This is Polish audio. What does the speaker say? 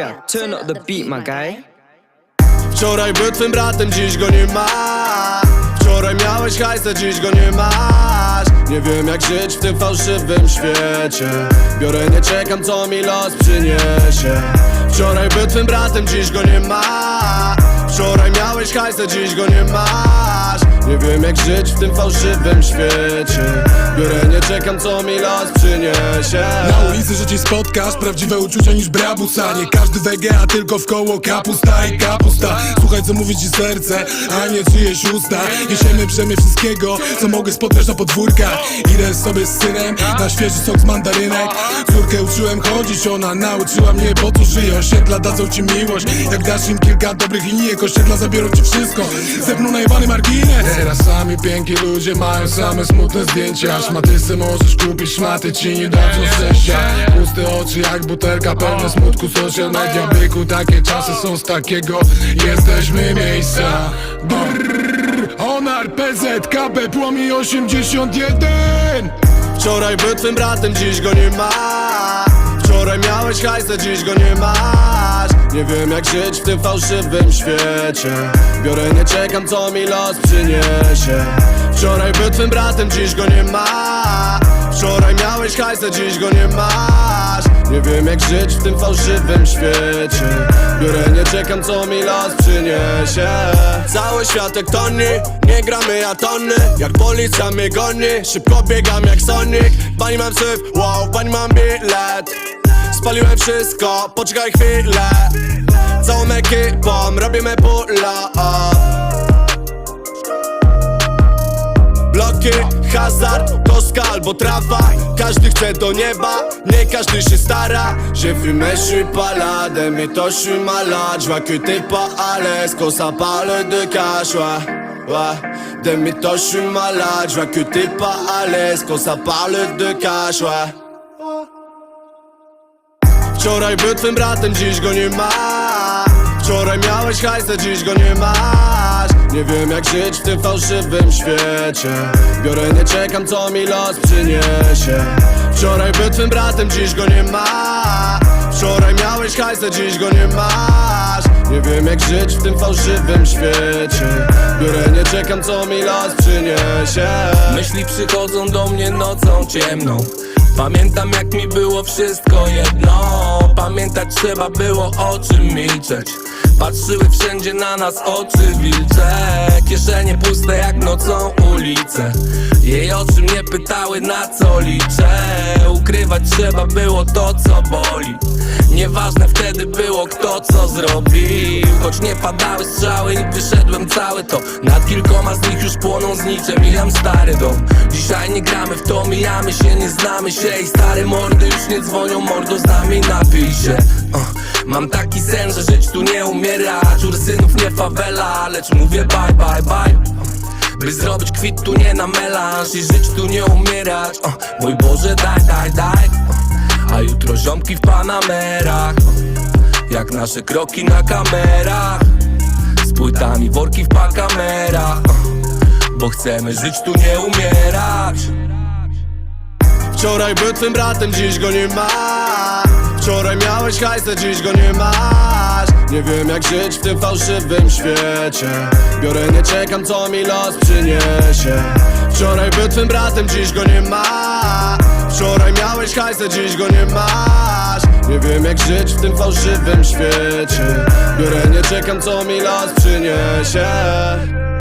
Turn up the beat, my guy. Wczoraj był twym bratem, dziś go nie ma. Wczoraj miałeś hajsę, dziś go nie masz. Nie wiem jak żyć w tym fałszywym świecie. Biorę, nie czekam co mi los przyniesie. Wczoraj był twym bratem, dziś go nie ma Wczoraj miałeś hajsę, dziś go nie masz. Nie wiem jak żyć w tym fałszywym świecie. Biorę, nie czekam co mi los przyniesie. Na ulicy, że cię spotkasz, prawdziwe uczucia niż brabusa Nie każdy wege, a tylko w koło kapusta i kapusta Słuchaj co mówi ci serce, a nie czyjeś usta. Niesiemy brzemię wszystkiego, co mogę spotkać na podwórkach Idę sobie z synem, na świeży sok z mandarynek Córkę uczyłem chodzić, ona nauczyła mnie po co żyję Osiedla dadzą ci miłość, jak dasz im kilka dobrych linijek Osiedla zabiorą ci wszystko, zepną najebany margines. Teraz sami piękni ludzie mają same smutne zdjęcia. Szmatysy możesz kupić, szmaty ci nie dadzą szczęścia. Puste oczy jak butelka, pełne smutku social media Byku, takie czasy są z takiego, jesteśmy miejsca Brrr, Honor, PZ, KB, płomień 81 Wczoraj był twym bratem, dziś go nie ma Wczoraj miałeś hajsę, dziś go nie masz. Nie wiem jak żyć w tym fałszywym świecie. Biorę, nie czekam co mi los przyniesie Wczoraj był twym bratem, dziś go nie ma. Wczoraj miałeś hajsę, dziś go nie masz. Nie wiem jak żyć w tym fałszywym świecie. Biorę, nie czekam co mi los przyniesie. Cały świat jak toni, nie gramy a tony. Jak policja mnie goni, szybko biegam jak Sonic. Pani mam syf, wow, pani mam bilet. Spaliłem wszystko, poczekaj chwilę. Całą ekipą robimy pull-up Bloki, hazard, koska albo trawa Każdy chce do nieba, nie każdy się stara J'ai fumé, je suis pas là, des mythos, je suis malade Je vois que t'es pas de cash, des mythos, je suis malade Je vois que t'es de cash, Wczoraj był twym bratem, dziś go nie ma. Wczoraj miałeś hajsę, dziś go nie masz Nie wiem jak żyć w tym fałszywym świecie. Biorę, nie czekam co mi los przyniesie. Wczoraj był twym bratem, dziś go nie ma. Wczoraj miałeś hajsę, dziś go nie masz. Nie wiem jak żyć w tym fałszywym świecie. Biorę, nie czekam co mi los przyniesie. Myśli przychodzą do mnie nocą ciemną. Pamiętam jak mi było wszystko jedno. Pamiętać trzeba było o czym milczeć Patrzyły wszędzie na nas oczy wilcze. Kieszenie puste jak nocą ulice. Jej oczy mnie pytały na co liczę. Ukrywać trzeba było to co boli. Nieważne wtedy było kto co zrobił. Choć nie padały strzały i wyszedłem cały to. Nad kilkoma z nich już płoną znicze Mijam stary dom. Dzisiaj nie gramy w to, mijamy się, nie znamy się. I stare mordy już nie dzwonią, mordo z nami napij się. Uh. Mam taki sen, że żyć tu nie umierać Ursynów nie fawela, lecz mówię bye bye bye. By zrobić kwit tu nie na melanż I żyć tu nie umierać Mój Boże daj, daj, daj. A jutro ziomki w Panamerach. Jak nasze kroki na kamerach. Z płytami worki w pakamerach. Uh, Bo chcemy żyć tu nie umierać Wczoraj był twym bratem, dziś go nie ma Wczoraj miałeś hajsę, dziś go nie masz. Nie wiem jak żyć w tym fałszywym świecie. Biorę, nie czekam co mi los przyniesie. Wczoraj był twym bratem, dziś go nie ma. Wczoraj miałeś hajsę, dziś go nie masz. Nie wiem jak żyć w tym fałszywym świecie. Biorę, nie czekam co mi los przyniesie